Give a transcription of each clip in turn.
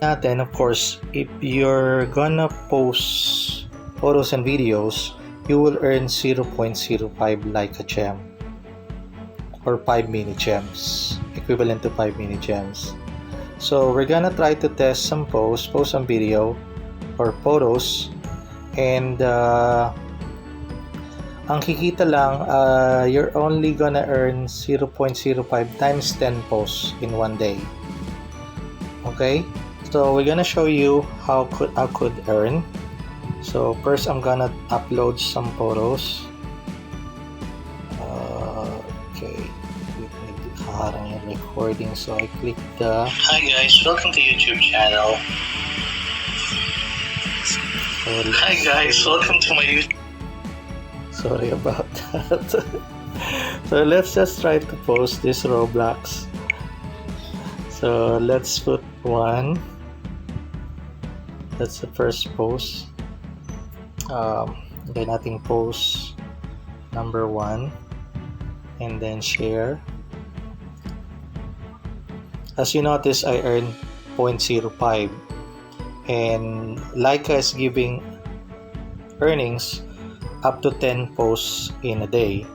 natin, of course, if you're gonna post photos and videos, you will earn 0.05 like a gem or 5 mini gems, equivalent to 5 mini gems. So we're gonna try to test some posts, post some video or photos, and uh, ang kikita lang, uh, you're only gonna earn 0.05 times 10 posts in one day. Okay, so we're gonna show you how could I could earn. So first, I'm gonna upload some photos. Uh, okay, nagkaharang yung recording, so I click the. Hi guys, welcome to YouTube channel. So Hi guys, welcome to my YouTube. Sorry about that. so let's just try to post this Roblox. So let's put one. That's the first post. Um, then nating post number one. And then share. As you notice, I earned 0.05. And Leica is giving earnings up to 10 posts in a day.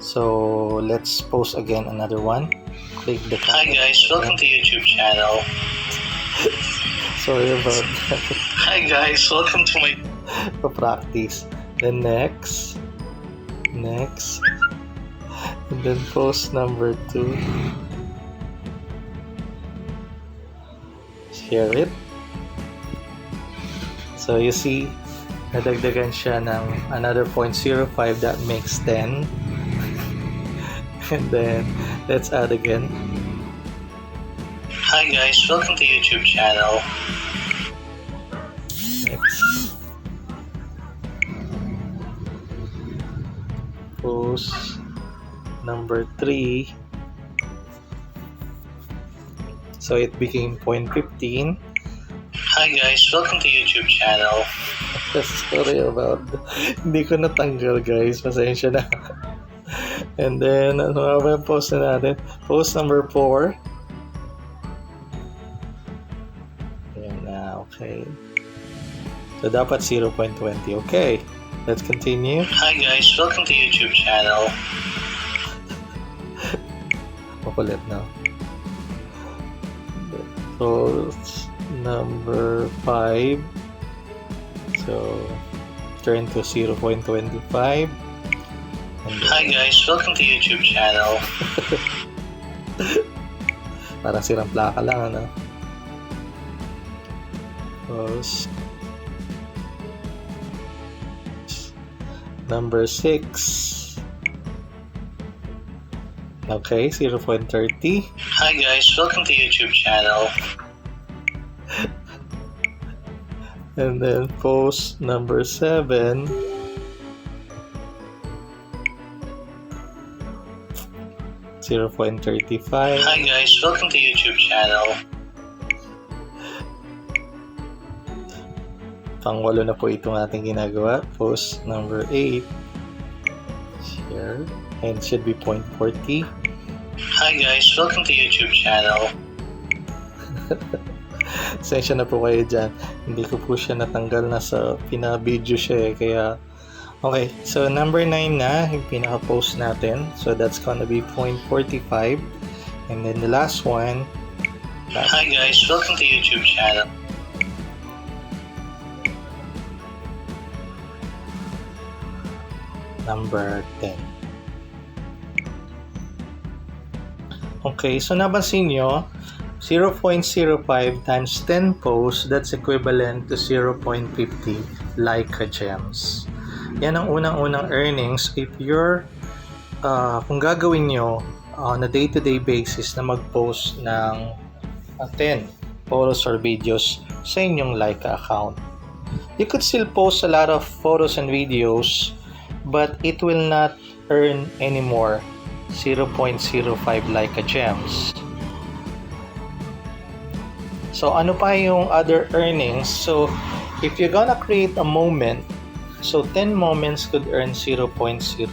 So let's post again another one. Click the Hi guys, welcome to YouTube channel. Sorry about that. Hi guys, welcome to my practice. Then next, next, and then post number two. Share it. So you see, nadagdagan siya ng another 0.05 that makes 10. and then let's add again. Hi guys, welcome to YouTube channel. Post number 3. So it became 0.15. Hi guys, welcome to YouTube channel. Sorry about Hindi ko natanggal guys. Pasensya na. And then, ano nga ba yung post na natin? Post number 4. Ayan na, okay. So, dapat 0.20. Okay. Let's continue. Hi guys, welcome to YouTube channel. Makulit na. Post number 5. So, turn to 0.25. And then, Hi guys, welcome to YouTube channel. Parang sirang plaka lang, ano? Tapos, number 6. Okay, 0.30. Hi guys, welcome to YouTube channel. And then post number 7. Zero point thirty-five. Hi guys, welcome to YouTube channel. Pangwalo na po itong ating ginagawa. Post number 8. Share. And should be 0.40. Hi guys, welcome to YouTube channel. Sensya na po kayo dyan. Hindi ko po siya natanggal na sa pinabidyo siya eh. Kaya, okay. So, number 9 na yung pinaka-post natin. So, that's gonna be 0.45. And then the last one, Hi guys, welcome to YouTube channel. Number 10. Okay, so napansin nyo, 0.05 times 10 posts, that's equivalent to 0.50 Leica gems. Yan ang unang-unang earnings if you're, uh, kung gagawin nyo on a day-to-day basis na mag-post ng uh, 10 photos or videos sa inyong Leica account. You could still post a lot of photos and videos but it will not earn anymore 0.05 Leica gems. So ano pa yung other earnings? So if you're gonna create a moment, so 10 moments could earn 0.05.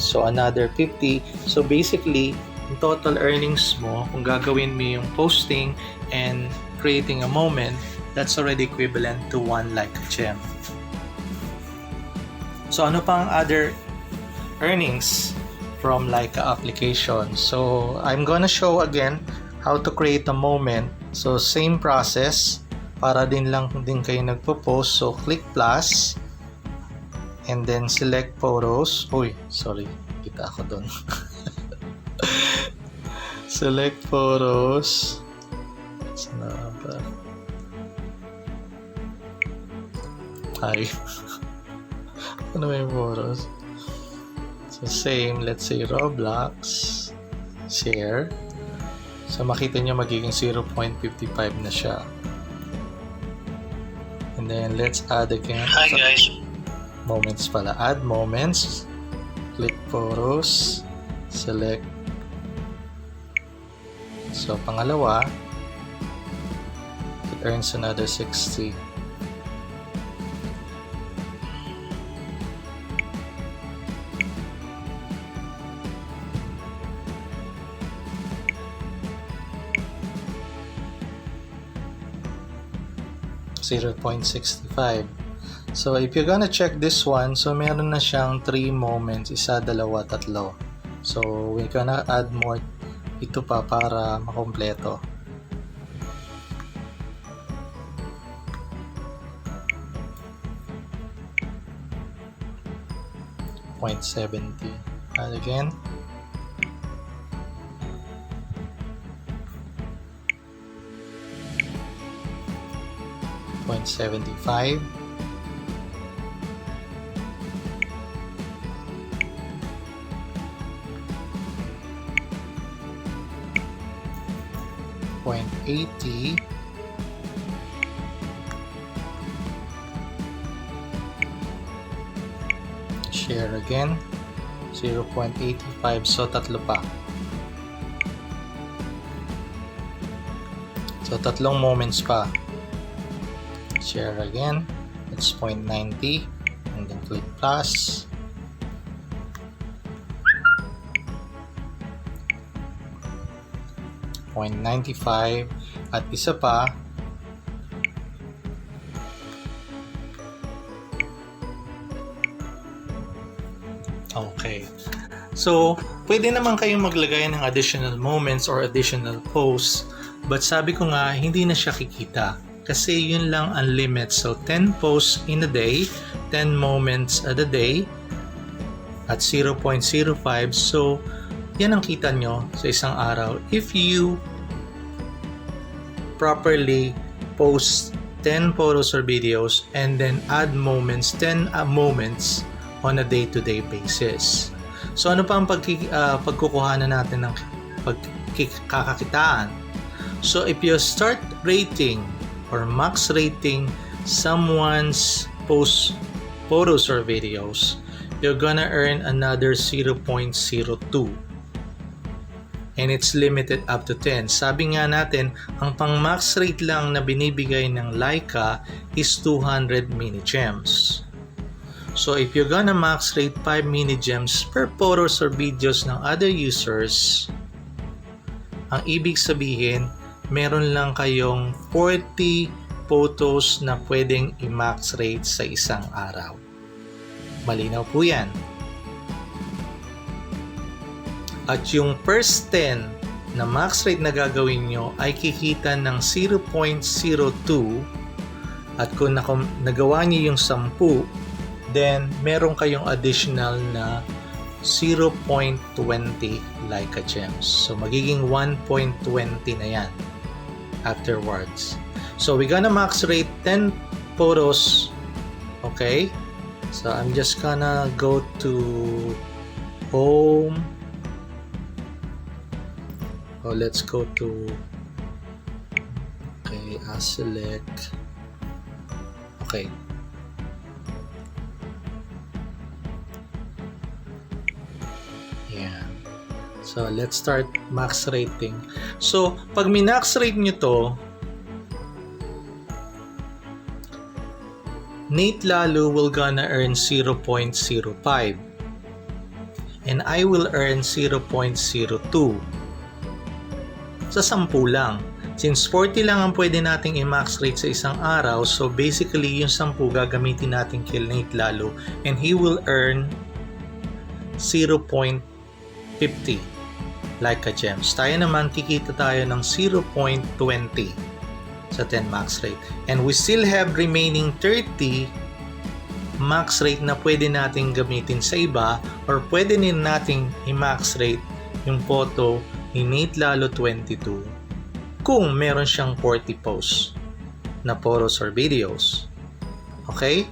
So another 50. So basically, yung total earnings mo, kung gagawin mo yung posting and creating a moment, that's already equivalent to one like a gem. So ano pang other earnings from Leica application? So I'm gonna show again how to create a moment. So same process para din lang din kayo nagpo-post. So click plus and then select photos. Uy, sorry. Kita ako doon. select photos. Saan na ba? Hi. ano ba yung photos? So same, let's say Roblox. Share. So makita nyo magiging 0.55 na siya. And then let's add again. Hi So, guys. moments pala. Add moments. Click photos. Select. So, pangalawa, it earns another 60. Zero point sixty-five. So, if you're gonna check this one, so meron na siyang 3 moments, isa, dalawa, tatlo. So, we're gonna add more ito pa para makompleto. Point seventy. Add again. Point seventy-five. Point eighty. Share again. 0.85 so tatlo pa. So tatlong moments pa. Share again. It's 0.90 and then click plus. Point 95 at isa pa Okay. So, pwede naman kayong maglagay ng additional moments or additional posts. But sabi ko nga, hindi na siya kikita. Kasi yun lang ang limit. So, 10 posts in a day, 10 moments a day, at 0.05. So, yan ang kita nyo sa isang araw. If you properly post 10 photos or videos and then add moments, 10 uh, moments on a day-to-day basis. So ano pa ang pagki, uh, pagkukuhanan natin ng pagkakakitaan? So if you start rating or max rating someone's post photos or videos, you're gonna earn another 0.02 and it's limited up to 10. Sabi nga natin, ang pang max rate lang na binibigay ng Leica is 200 mini gems. So if you're gonna max rate 5 mini gems per photos or videos ng other users, ang ibig sabihin, meron lang kayong 40 photos na pwedeng i-max rate sa isang araw. Malinaw po yan. At yung first 10 na max rate na gagawin nyo ay kikita ng 0.02 at kung nagawa nyo yung 10 then meron kayong additional na 0.20 Leica gems. So magiging 1.20 na yan afterwards. So we're gonna max rate 10 photos. Okay? So I'm just gonna go to home. Oh, let's go to Okay, I select Okay. Yeah. So, let's start max rating. So, pag min-max rate nyo to, Nate Lalo will gonna earn 0.05 and I will earn 0.02 sa 10 lang. Since 40 lang ang pwede nating i-max rate sa isang araw, so basically yung 10 gagamitin natin kay Nate Lalo and he will earn 0.50 like a gems. Tayo naman kikita tayo ng 0.20 sa 10 max rate. And we still have remaining 30 max rate na pwede nating gamitin sa iba or pwede din nating i-max rate yung photo ni Nate Lalo 22 kung meron siyang 40 posts na photos or videos. Okay?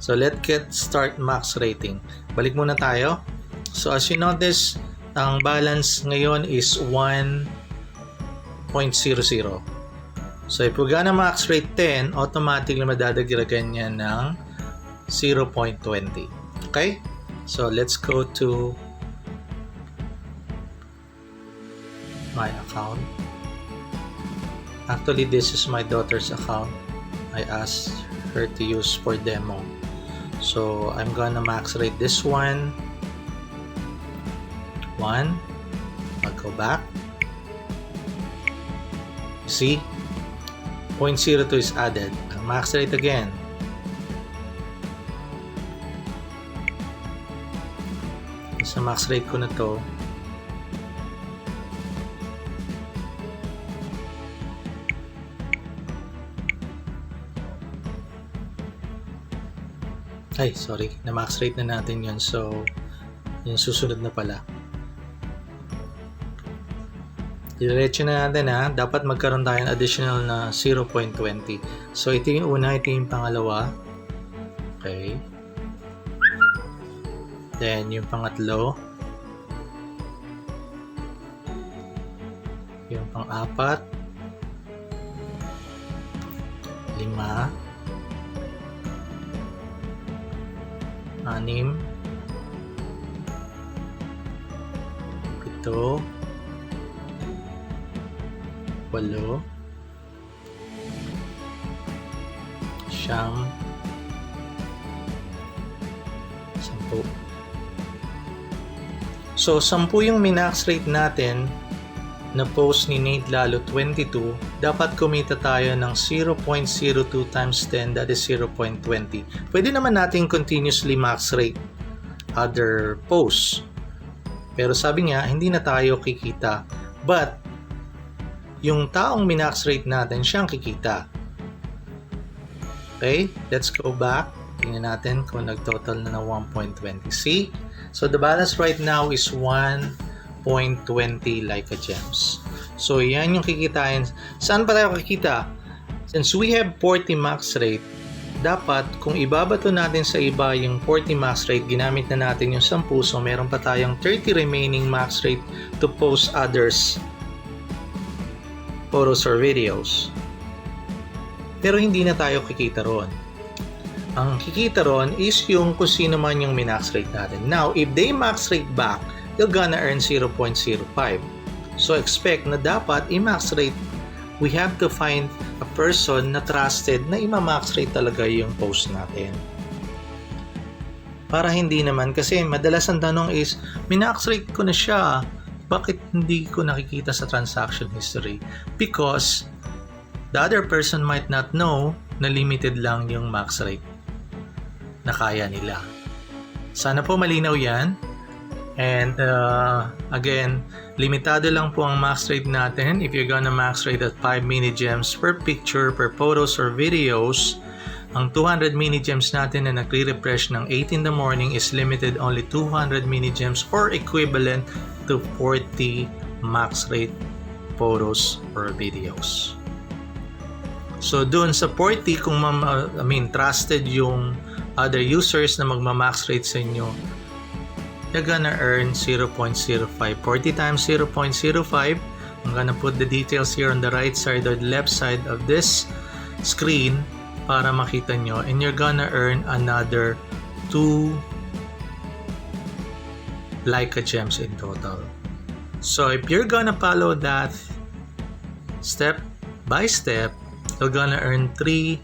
So let's get start max rating. Balik muna tayo. So as you notice, ang balance ngayon is 1.00. So if we're gonna max rate 10, automatically madadagdagan niya ng 0.20. Okay? So let's go to my account. Actually, this is my daughter's account. I asked her to use for demo. So I'm gonna max rate this one. One. I'll go back. See? 0.02 is added. Ang max rate again. Sa max rate ko na to, Ay, sorry. Na-max rate na natin yun. So, yung susunod na pala. Diretso na natin ha. Dapat magkaroon tayo ng additional na 0.20. So, ito yung una. Ito yung pangalawa. Okay. Then, yung pangatlo. Yung pang-apat. Lima. anim, pito, walo, siyam, sampu. So, sampu yung minax rate natin na post ni Nate Lalo 22, dapat kumita tayo ng 0.02 times 10, that is 0.20. Pwede naman natin continuously max rate other posts. Pero sabi niya, hindi na tayo kikita. But, yung taong minax rate natin, siyang kikita. Okay, let's go back. Tingnan natin kung nag-total na ng 1.20. See? So, the balance right now is 1 0.20 Leica gems. So, yan yung kikitain. Saan pa tayo kikita? Since we have 40 max rate, dapat kung ibabato natin sa iba yung 40 max rate, ginamit na natin yung 10, so meron pa tayong 30 remaining max rate to post others photos or videos. Pero hindi na tayo kikita ron. Ang kikita ron is yung kung sino man yung minax rate natin. Now, if they max rate back, you're gonna earn 0.05. So expect na dapat i-max rate, we have to find a person na trusted na ima-max rate talaga yung post natin. Para hindi naman, kasi madalas ang tanong is, minax rate ko na siya, bakit hindi ko nakikita sa transaction history? Because the other person might not know na limited lang yung max rate na kaya nila. Sana po malinaw yan. And uh, again, limitado lang po ang max rate natin. If you're gonna max rate at 5 mini gems per picture, per photos or videos, ang 200 mini gems natin na nagre-refresh ng 8 in the morning is limited only 200 mini gems or equivalent to 40 max rate photos or videos. So doon sa 40 kung ma- I mean trusted yung other users na magma-max rate sa inyo, you're gonna earn 0.05. 40 times 0.05, I'm gonna put the details here on the right side or the left side of this screen para makita nyo and you're gonna earn another 2 Leica gems in total. So if you're gonna follow that step by step, you're gonna earn 3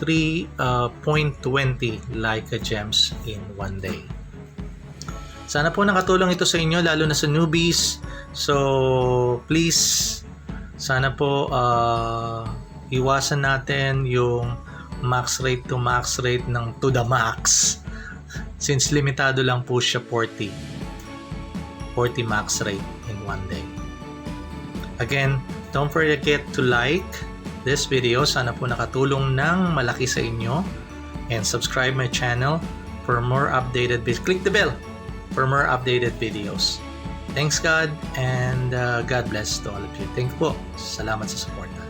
3.20 Leica gems in one day. Sana po nakatulong ito sa inyo lalo na sa newbies. So please Sana po ah, iwasan natin yung max rate to max rate ng to the max. Since limitado lang po siya 40. 40 max rate in one day. Again, don't forget to like this video. Sana po nakatulong ng malaki sa inyo. And subscribe my channel for more updated videos. Click the bell for more updated videos. Thanks God and uh, God bless to all of you. Thank po. Salamat sa support.